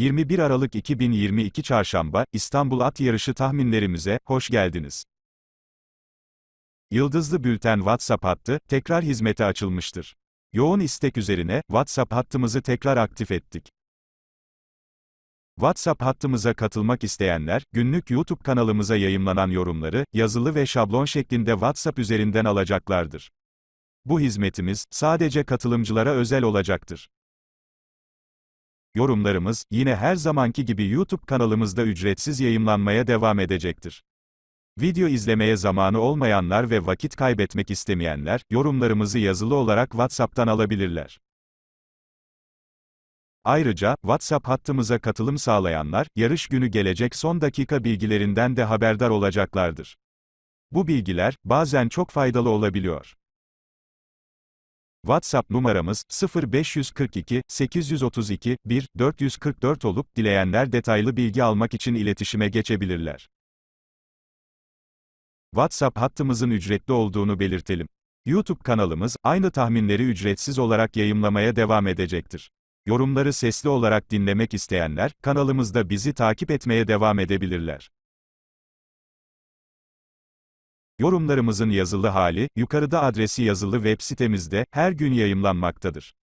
21 Aralık 2022 Çarşamba, İstanbul At Yarışı tahminlerimize, hoş geldiniz. Yıldızlı Bülten WhatsApp hattı, tekrar hizmete açılmıştır. Yoğun istek üzerine, WhatsApp hattımızı tekrar aktif ettik. WhatsApp hattımıza katılmak isteyenler, günlük YouTube kanalımıza yayımlanan yorumları, yazılı ve şablon şeklinde WhatsApp üzerinden alacaklardır. Bu hizmetimiz, sadece katılımcılara özel olacaktır. Yorumlarımız, yine her zamanki gibi YouTube kanalımızda ücretsiz yayımlanmaya devam edecektir. Video izlemeye zamanı olmayanlar ve vakit kaybetmek istemeyenler, yorumlarımızı yazılı olarak WhatsApp'tan alabilirler. Ayrıca, WhatsApp hattımıza katılım sağlayanlar, yarış günü gelecek son dakika bilgilerinden de haberdar olacaklardır. Bu bilgiler, bazen çok faydalı olabiliyor. WhatsApp numaramız 0542 832 1 444 olup dileyenler detaylı bilgi almak için iletişime geçebilirler. WhatsApp hattımızın ücretli olduğunu belirtelim. YouTube kanalımız aynı tahminleri ücretsiz olarak yayımlamaya devam edecektir. Yorumları sesli olarak dinlemek isteyenler kanalımızda bizi takip etmeye devam edebilirler. Yorumlarımızın yazılı hali, yukarıda adresi yazılı web sitemizde, her gün yayımlanmaktadır.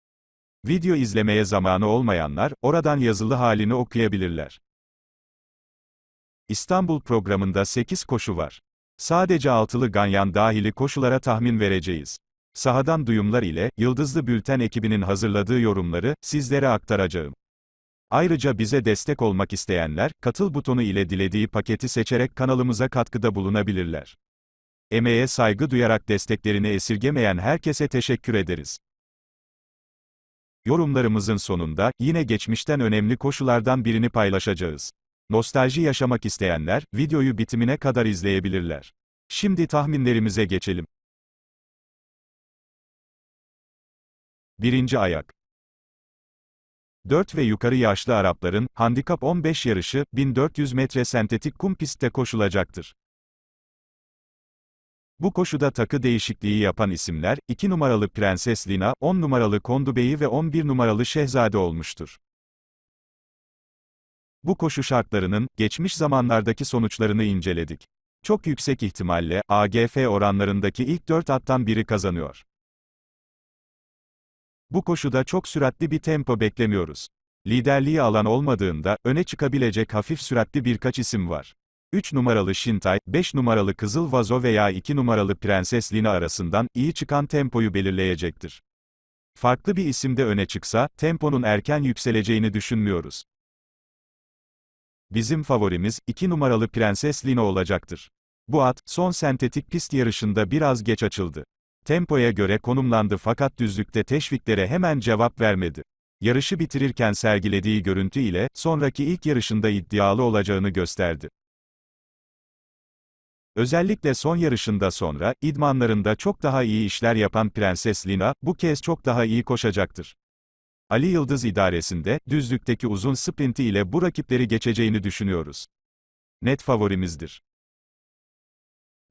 Video izlemeye zamanı olmayanlar, oradan yazılı halini okuyabilirler. İstanbul programında 8 koşu var. Sadece altılı ganyan dahili koşulara tahmin vereceğiz. Sahadan duyumlar ile, Yıldızlı Bülten ekibinin hazırladığı yorumları, sizlere aktaracağım. Ayrıca bize destek olmak isteyenler, katıl butonu ile dilediği paketi seçerek kanalımıza katkıda bulunabilirler. Emeğe saygı duyarak desteklerini esirgemeyen herkese teşekkür ederiz. Yorumlarımızın sonunda, yine geçmişten önemli koşulardan birini paylaşacağız. Nostalji yaşamak isteyenler, videoyu bitimine kadar izleyebilirler. Şimdi tahminlerimize geçelim. Birinci ayak. 4 ve yukarı yaşlı Arapların, Handikap 15 yarışı, 1400 metre sentetik kum pistte koşulacaktır. Bu koşuda takı değişikliği yapan isimler, 2 numaralı Prenses Lina, 10 numaralı Kondubeyi ve 11 numaralı Şehzade olmuştur. Bu koşu şartlarının, geçmiş zamanlardaki sonuçlarını inceledik. Çok yüksek ihtimalle, AGF oranlarındaki ilk 4 attan biri kazanıyor. Bu koşuda çok süratli bir tempo beklemiyoruz. Liderliği alan olmadığında, öne çıkabilecek hafif süratli birkaç isim var. 3 numaralı Şintay, 5 numaralı Kızıl Vazo veya 2 numaralı Prenses Lina arasından, iyi çıkan tempoyu belirleyecektir. Farklı bir isim de öne çıksa, temponun erken yükseleceğini düşünmüyoruz. Bizim favorimiz, 2 numaralı Prenses Lina olacaktır. Bu at, son sentetik pist yarışında biraz geç açıldı. Tempoya göre konumlandı fakat düzlükte teşviklere hemen cevap vermedi. Yarışı bitirirken sergilediği görüntü ile, sonraki ilk yarışında iddialı olacağını gösterdi. Özellikle son yarışında sonra, idmanlarında çok daha iyi işler yapan Prenses Lina, bu kez çok daha iyi koşacaktır. Ali Yıldız idaresinde, düzlükteki uzun sprinti ile bu rakipleri geçeceğini düşünüyoruz. Net favorimizdir.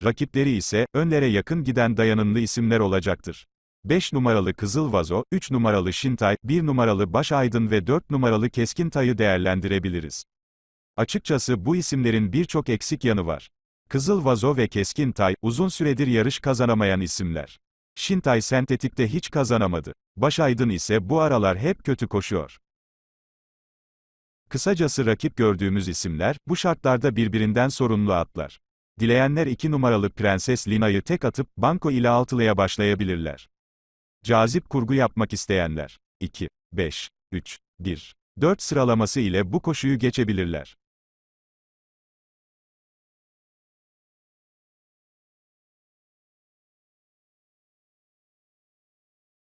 Rakipleri ise, önlere yakın giden dayanımlı isimler olacaktır. 5 numaralı Kızıl Vazo, 3 numaralı Şintay, 1 numaralı Baş Aydın ve 4 numaralı Keskin Tay'ı değerlendirebiliriz. Açıkçası bu isimlerin birçok eksik yanı var. Kızıl Vazo ve Keskin Tay, uzun süredir yarış kazanamayan isimler. Şintay sentetikte hiç kazanamadı. Başaydın ise bu aralar hep kötü koşuyor. Kısacası rakip gördüğümüz isimler, bu şartlarda birbirinden sorumlu atlar. Dileyenler 2 numaralı Prenses Lina'yı tek atıp, banko ile altılıya başlayabilirler. Cazip kurgu yapmak isteyenler, 2, 5, 3, 1, 4 sıralaması ile bu koşuyu geçebilirler.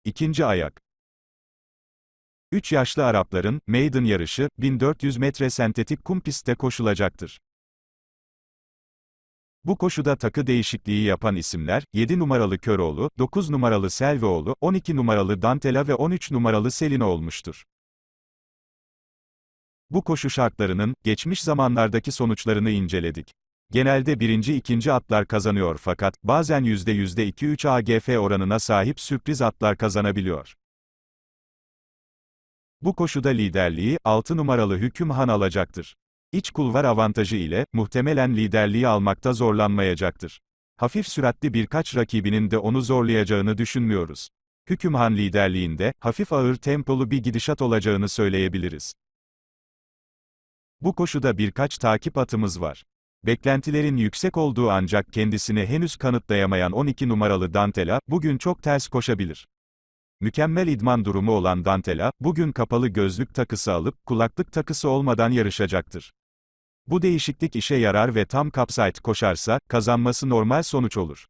İkinci ayak. 3 yaşlı Arapların, Maiden yarışı, 1400 metre sentetik kum pistte koşulacaktır. Bu koşuda takı değişikliği yapan isimler, 7 numaralı Köroğlu, 9 numaralı Selveoğlu, 12 numaralı Dantela ve 13 numaralı Selina olmuştur. Bu koşu şartlarının, geçmiş zamanlardaki sonuçlarını inceledik. Genelde birinci ikinci atlar kazanıyor fakat, bazen %2-3 AGF oranına sahip sürpriz atlar kazanabiliyor. Bu koşuda liderliği, 6 numaralı Hüküm Han alacaktır. İç kulvar avantajı ile, muhtemelen liderliği almakta zorlanmayacaktır. Hafif süratli birkaç rakibinin de onu zorlayacağını düşünmüyoruz. Hükümhan liderliğinde, hafif ağır tempolu bir gidişat olacağını söyleyebiliriz. Bu koşuda birkaç takip atımız var. Beklentilerin yüksek olduğu ancak kendisini henüz kanıtlayamayan 12 numaralı Dantela, bugün çok ters koşabilir. Mükemmel idman durumu olan Dantela, bugün kapalı gözlük takısı alıp, kulaklık takısı olmadan yarışacaktır. Bu değişiklik işe yarar ve tam kapsayt koşarsa, kazanması normal sonuç olur.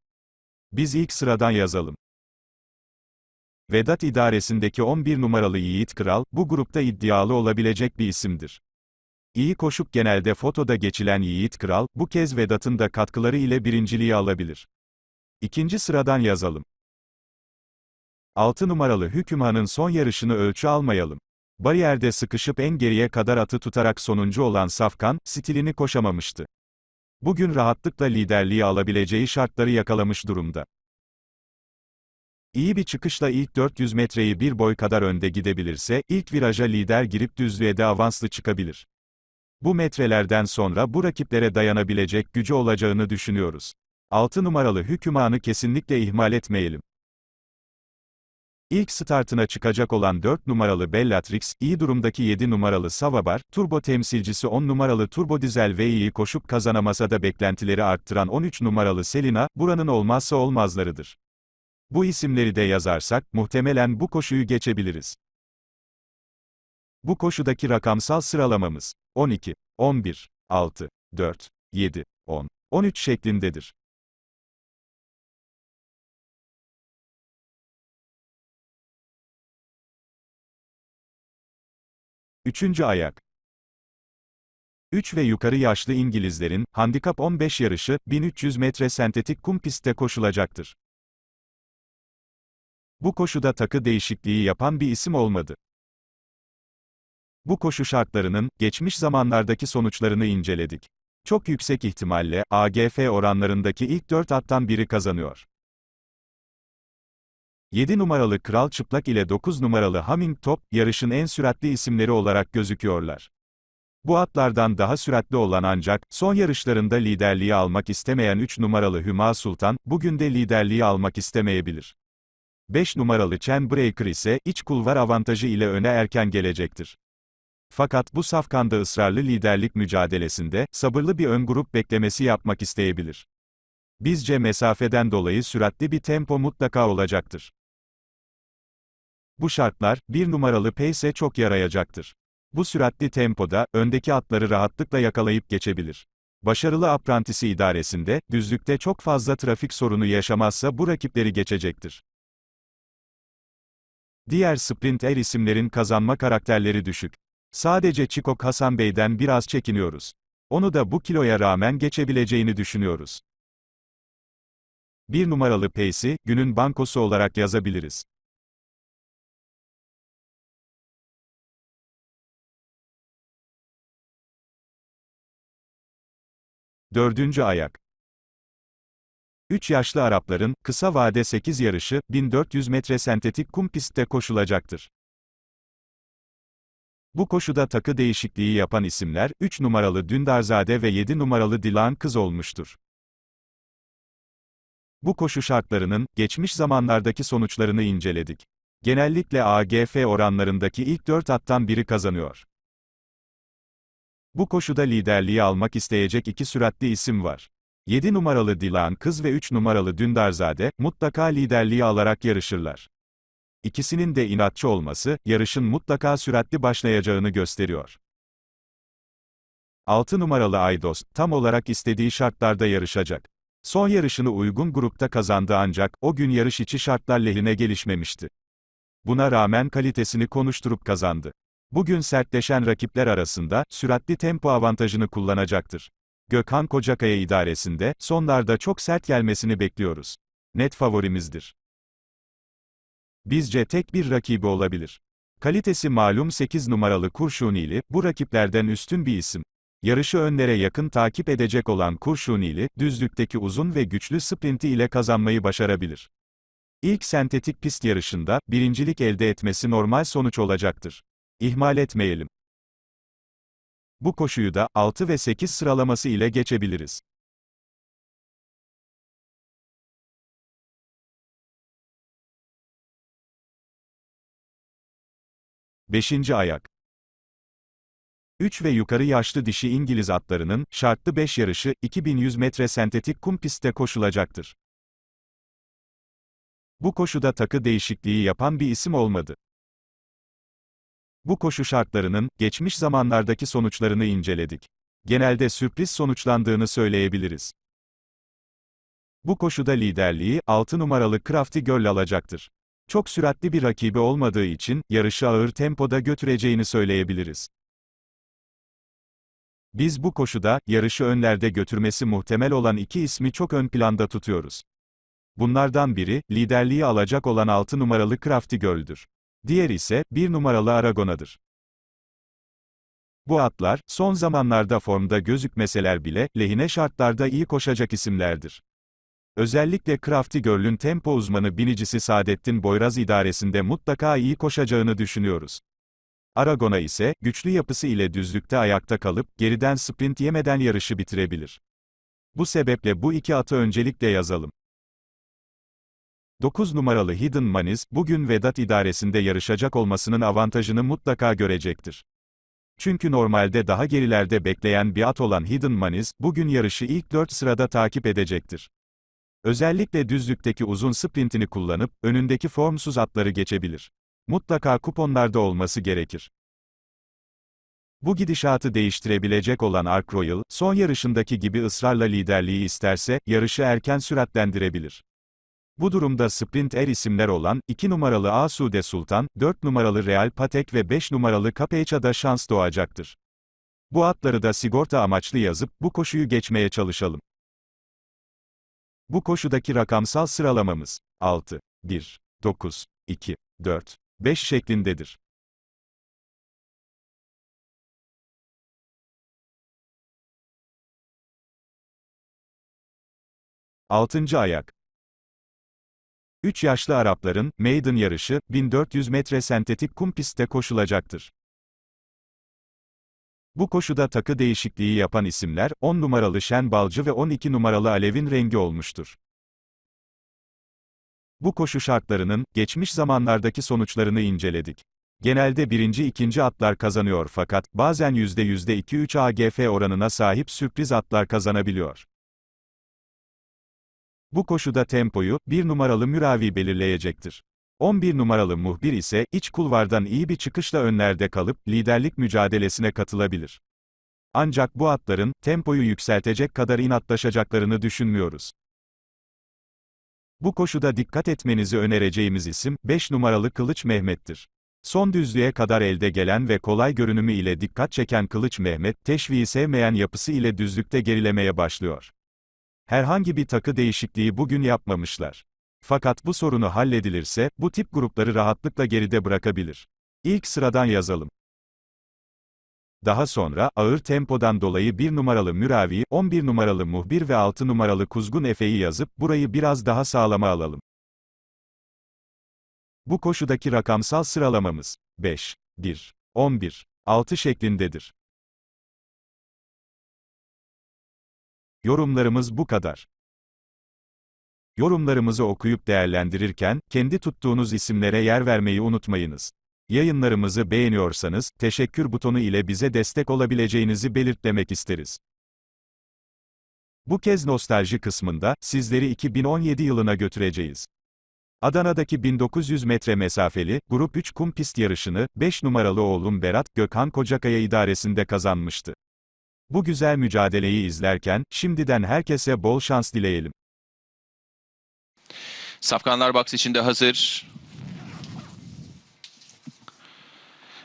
Biz ilk sıradan yazalım. Vedat idaresindeki 11 numaralı Yiğit Kral, bu grupta iddialı olabilecek bir isimdir. İyi koşup genelde fotoda geçilen Yiğit Kral, bu kez Vedat'ın da katkıları ile birinciliği alabilir. İkinci sıradan yazalım. 6 numaralı Hükümhan'ın son yarışını ölçü almayalım. Bariyerde sıkışıp en geriye kadar atı tutarak sonuncu olan Safkan, stilini koşamamıştı. Bugün rahatlıkla liderliği alabileceği şartları yakalamış durumda. İyi bir çıkışla ilk 400 metreyi bir boy kadar önde gidebilirse, ilk viraja lider girip düzlüğe de avanslı çıkabilir. Bu metrelerden sonra bu rakiplere dayanabilecek gücü olacağını düşünüyoruz. 6 numaralı hükümanı kesinlikle ihmal etmeyelim. İlk startına çıkacak olan 4 numaralı Bellatrix, iyi durumdaki 7 numaralı Savabar, turbo temsilcisi 10 numaralı turbo dizel ve koşup kazanamasa da beklentileri arttıran 13 numaralı Selina, buranın olmazsa olmazlarıdır. Bu isimleri de yazarsak, muhtemelen bu koşuyu geçebiliriz. Bu koşudaki rakamsal sıralamamız, 12, 11, 6, 4, 7, 10, 13 şeklindedir. Üçüncü ayak. 3 ve yukarı yaşlı İngilizlerin, handikap 15 yarışı, 1300 metre sentetik kum pistte koşulacaktır. Bu koşuda takı değişikliği yapan bir isim olmadı. Bu koşu şartlarının, geçmiş zamanlardaki sonuçlarını inceledik. Çok yüksek ihtimalle, AGF oranlarındaki ilk 4 attan biri kazanıyor. 7 numaralı Kral Çıplak ile 9 numaralı Humming Top, yarışın en süratli isimleri olarak gözüküyorlar. Bu atlardan daha süratli olan ancak, son yarışlarında liderliği almak istemeyen 3 numaralı Hüma Sultan, bugün de liderliği almak istemeyebilir. 5 numaralı Chen Breaker ise, iç kulvar avantajı ile öne erken gelecektir. Fakat bu safkanda ısrarlı liderlik mücadelesinde, sabırlı bir ön grup beklemesi yapmak isteyebilir. Bizce mesafeden dolayı süratli bir tempo mutlaka olacaktır. Bu şartlar, bir numaralı pace'e çok yarayacaktır. Bu süratli tempoda, öndeki atları rahatlıkla yakalayıp geçebilir. Başarılı aprantisi idaresinde, düzlükte çok fazla trafik sorunu yaşamazsa bu rakipleri geçecektir. Diğer sprinter isimlerin kazanma karakterleri düşük. Sadece Çikok Hasan Bey'den biraz çekiniyoruz. Onu da bu kiloya rağmen geçebileceğini düşünüyoruz. Bir numaralı Pace'i, günün bankosu olarak yazabiliriz. Dördüncü ayak. 3 yaşlı Arapların, kısa vade 8 yarışı, 1400 metre sentetik kum pistte koşulacaktır. Bu koşuda takı değişikliği yapan isimler, 3 numaralı Dündarzade ve 7 numaralı Dilan Kız olmuştur. Bu koşu şartlarının, geçmiş zamanlardaki sonuçlarını inceledik. Genellikle AGF oranlarındaki ilk 4 attan biri kazanıyor. Bu koşuda liderliği almak isteyecek iki süratli isim var. 7 numaralı Dilan Kız ve 3 numaralı Dündarzade, mutlaka liderliği alarak yarışırlar. İkisinin de inatçı olması, yarışın mutlaka süratli başlayacağını gösteriyor. 6 numaralı Aydos, tam olarak istediği şartlarda yarışacak. Son yarışını uygun grupta kazandı ancak, o gün yarış içi şartlar lehine gelişmemişti. Buna rağmen kalitesini konuşturup kazandı. Bugün sertleşen rakipler arasında, süratli tempo avantajını kullanacaktır. Gökhan Kocakaya idaresinde, sonlarda çok sert gelmesini bekliyoruz. Net favorimizdir. Bizce tek bir rakibi olabilir. Kalitesi malum 8 numaralı Kurşunili, bu rakiplerden üstün bir isim. Yarışı önlere yakın takip edecek olan Kurşunili, düzlükteki uzun ve güçlü sprinti ile kazanmayı başarabilir. İlk sentetik pist yarışında, birincilik elde etmesi normal sonuç olacaktır. İhmal etmeyelim. Bu koşuyu da 6 ve 8 sıralaması ile geçebiliriz. Beşinci ayak. 3 ve yukarı yaşlı dişi İngiliz atlarının, şartlı 5 yarışı, 2100 metre sentetik kum pistte koşulacaktır. Bu koşuda takı değişikliği yapan bir isim olmadı. Bu koşu şartlarının, geçmiş zamanlardaki sonuçlarını inceledik. Genelde sürpriz sonuçlandığını söyleyebiliriz. Bu koşuda liderliği, 6 numaralı Crafty Girl alacaktır. Çok süratli bir rakibi olmadığı için, yarışı ağır tempoda götüreceğini söyleyebiliriz. Biz bu koşuda, yarışı önlerde götürmesi muhtemel olan iki ismi çok ön planda tutuyoruz. Bunlardan biri, liderliği alacak olan 6 numaralı Crafty Girl'dür. Diğer ise, 1 numaralı Aragona'dır. Bu atlar, son zamanlarda formda gözükmeseler bile, lehine şartlarda iyi koşacak isimlerdir. Özellikle Crafty Girl'ün tempo uzmanı binicisi Saadettin Boyraz idaresinde mutlaka iyi koşacağını düşünüyoruz. Aragona ise, güçlü yapısı ile düzlükte ayakta kalıp, geriden sprint yemeden yarışı bitirebilir. Bu sebeple bu iki atı öncelikle yazalım. 9 numaralı Hidden Manis, bugün Vedat idaresinde yarışacak olmasının avantajını mutlaka görecektir. Çünkü normalde daha gerilerde bekleyen bir at olan Hidden Manis, bugün yarışı ilk 4 sırada takip edecektir. Özellikle düzlükteki uzun sprintini kullanıp, önündeki formsuz atları geçebilir. Mutlaka kuponlarda olması gerekir. Bu gidişatı değiştirebilecek olan Ark Royal, son yarışındaki gibi ısrarla liderliği isterse, yarışı erken süratlendirebilir. Bu durumda sprint er isimler olan, 2 numaralı Asude Sultan, 4 numaralı Real Patek ve 5 numaralı Capeça'da şans doğacaktır. Bu atları da sigorta amaçlı yazıp, bu koşuyu geçmeye çalışalım. Bu koşudaki rakamsal sıralamamız, 6, 1, 9, 2, 4, 5 şeklindedir. Altıncı ayak. 3 yaşlı Arapların, maiden yarışı, 1400 metre sentetik kum pistte koşulacaktır. Bu koşuda takı değişikliği yapan isimler, 10 numaralı Şen Balcı ve 12 numaralı Alev'in rengi olmuştur. Bu koşu şartlarının, geçmiş zamanlardaki sonuçlarını inceledik. Genelde birinci ikinci atlar kazanıyor fakat, bazen %2-3 AGF oranına sahip sürpriz atlar kazanabiliyor. Bu koşuda tempoyu, bir numaralı Müravi belirleyecektir. 11 numaralı muhbir ise, iç kulvardan iyi bir çıkışla önlerde kalıp, liderlik mücadelesine katılabilir. Ancak bu atların, tempoyu yükseltecek kadar inatlaşacaklarını düşünmüyoruz. Bu koşuda dikkat etmenizi önereceğimiz isim, 5 numaralı Kılıç Mehmet'tir. Son düzlüğe kadar elde gelen ve kolay görünümü ile dikkat çeken Kılıç Mehmet, teşviği sevmeyen yapısı ile düzlükte gerilemeye başlıyor. Herhangi bir takı değişikliği bugün yapmamışlar. Fakat bu sorunu halledilirse, bu tip grupları rahatlıkla geride bırakabilir. İlk sıradan yazalım. Daha sonra, ağır tempodan dolayı 1 numaralı Müravi, 11 numaralı Muhbir ve 6 numaralı Kuzgun Efe'yi yazıp, burayı biraz daha sağlama alalım. Bu koşudaki rakamsal sıralamamız, 5, 1, 11, 6 şeklindedir. Yorumlarımız bu kadar. Yorumlarımızı okuyup değerlendirirken, kendi tuttuğunuz isimlere yer vermeyi unutmayınız. Yayınlarımızı beğeniyorsanız, teşekkür butonu ile bize destek olabileceğinizi belirtmek isteriz. Bu kez nostalji kısmında, sizleri 2017 yılına götüreceğiz. Adana'daki 1900 metre mesafeli, Grup 3 kum pist yarışını, 5 numaralı oğlum Berat, Gökhan Kocakaya idaresinde kazanmıştı. Bu güzel mücadeleyi izlerken, şimdiden herkese bol şans dileyelim. Safkanlar box içinde hazır.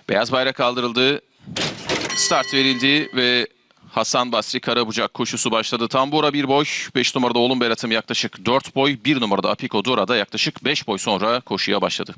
Beyaz bayrak kaldırıldı. Start verildi ve Hasan Basri Karabucak koşusu başladı. Tambora bir boy. 5 numarada Oğlum Berat'ım yaklaşık 4 boy. 1 numarada Apiko Dora da yaklaşık 5 boy sonra koşuya başladı.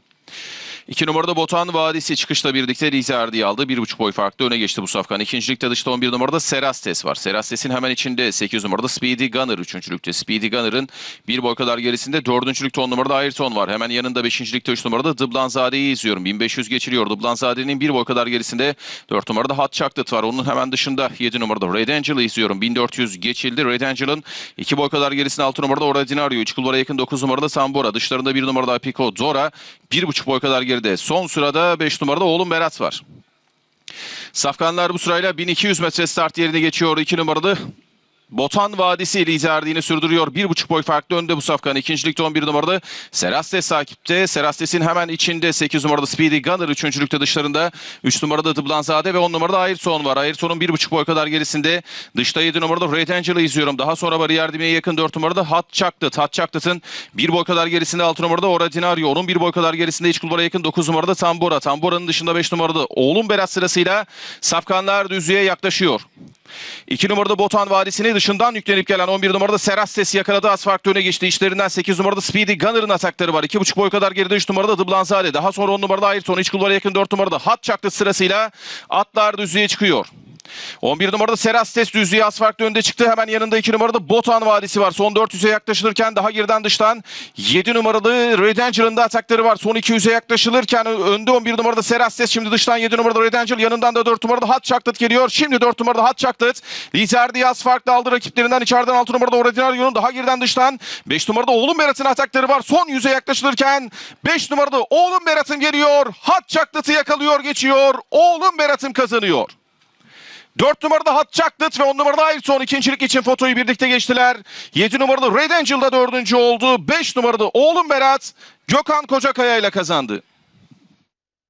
2 numarada Botan Vadisi çıkışla birlikte Lizardi'yi aldı. 1.5 boy farklı öne geçti bu safkan. İkincilikte dışta 11 numarada Serastes var. Serastes'in hemen içinde 8 numarada Speedy Gunner. Üçüncülükte Speedy Gunner'ın bir boy kadar gerisinde. Dördüncülükte 10 numarada Ayrton var. Hemen yanında beşincilikte 3 numarada Dıblanzade'yi izliyorum. 1500 geçiliyor. Dıblanzade'nin bir boy kadar gerisinde 4 numarada Hot Chocolate var. Onun hemen dışında 7 numarada Red Angel'ı izliyorum. 1400 geçildi. Red Angel'ın 2 boy kadar gerisinde 6 numarada Ordinario. İç kulvara yakın 9 numarada Sambora. Dışlarında 1 numarada Apico Dora. 1,5 boy kadar geride. Son sırada 5 numarada oğlum Berat var. Safkanlar bu sırayla 1200 metre start yerine geçiyor. 2 numaralı Botan Vadisi liderliğini sürdürüyor. Bir buçuk boy farklı önde bu safkan. İkincilikte 11 numaralı Serastes takipte. Serastes'in hemen içinde 8 numarada Speedy Gunner. Üçüncülükte dışlarında 3 numarada Dıblanzade ve 10 numarada Ayrton var. Ayrton'un bir buçuk boy kadar gerisinde. Dışta 7 numarada Red Angel'ı izliyorum. Daha sonra bariyer dibine yakın 4 numarada Hot Chocolate. Hot Chocolate'ın bir boy kadar gerisinde 6 numarada Ordinario. Onun bir boy kadar gerisinde iç kulvara yakın 9 numarada Tambora. Tambora'nın dışında 5 numarada Oğlum Berat sırasıyla safkanlar düzlüğe yaklaşıyor. 2 numarada Botan Vadisi'ni dışından yüklenip gelen 11 numarada Serastes yakaladı. Az farklı öne geçti. İşlerinden 8 numarada Speedy Gunner'ın atakları var. 2,5 boy kadar geride 3 numarada Dıblanzade. Daha sonra 10 numarada Ayrton. İç kulvara yakın 4 numarada Hot Chocolate sırasıyla atlar düzlüğe çıkıyor. 11 numarada Serastes düzlüğe az farklı önde çıktı. Hemen yanında 2 numarada Botan Vadisi var. Son 400'e yaklaşılırken daha geriden dıştan 7 numaralı Red Angel'ın da atakları var. Son 200'e yaklaşılırken önde 11 numarada Serastes. Şimdi dıştan 7 numarada Red Angel. Yanından da 4 numarada Hot Chocolate geliyor. Şimdi 4 numarada Hot Chocolate. Liderdi az farklı aldı rakiplerinden. içeriden 6 numarada Ordinario'nun daha geriden dıştan 5 numarada Oğlum Berat'ın atakları var. Son 100'e yaklaşılırken 5 numarada Oğlum Berat'ım geliyor. Hot Chocolate'ı yakalıyor geçiyor. Oğlum Berat'ım kazanıyor. 4 numarada Hot Chocolate ve 10 numarada Ayrton ikincilik için fotoyu birlikte geçtiler. 7 numarada Red Angel da dördüncü oldu. 5 numarada oğlum Berat Gökhan Kocakaya ile kazandı.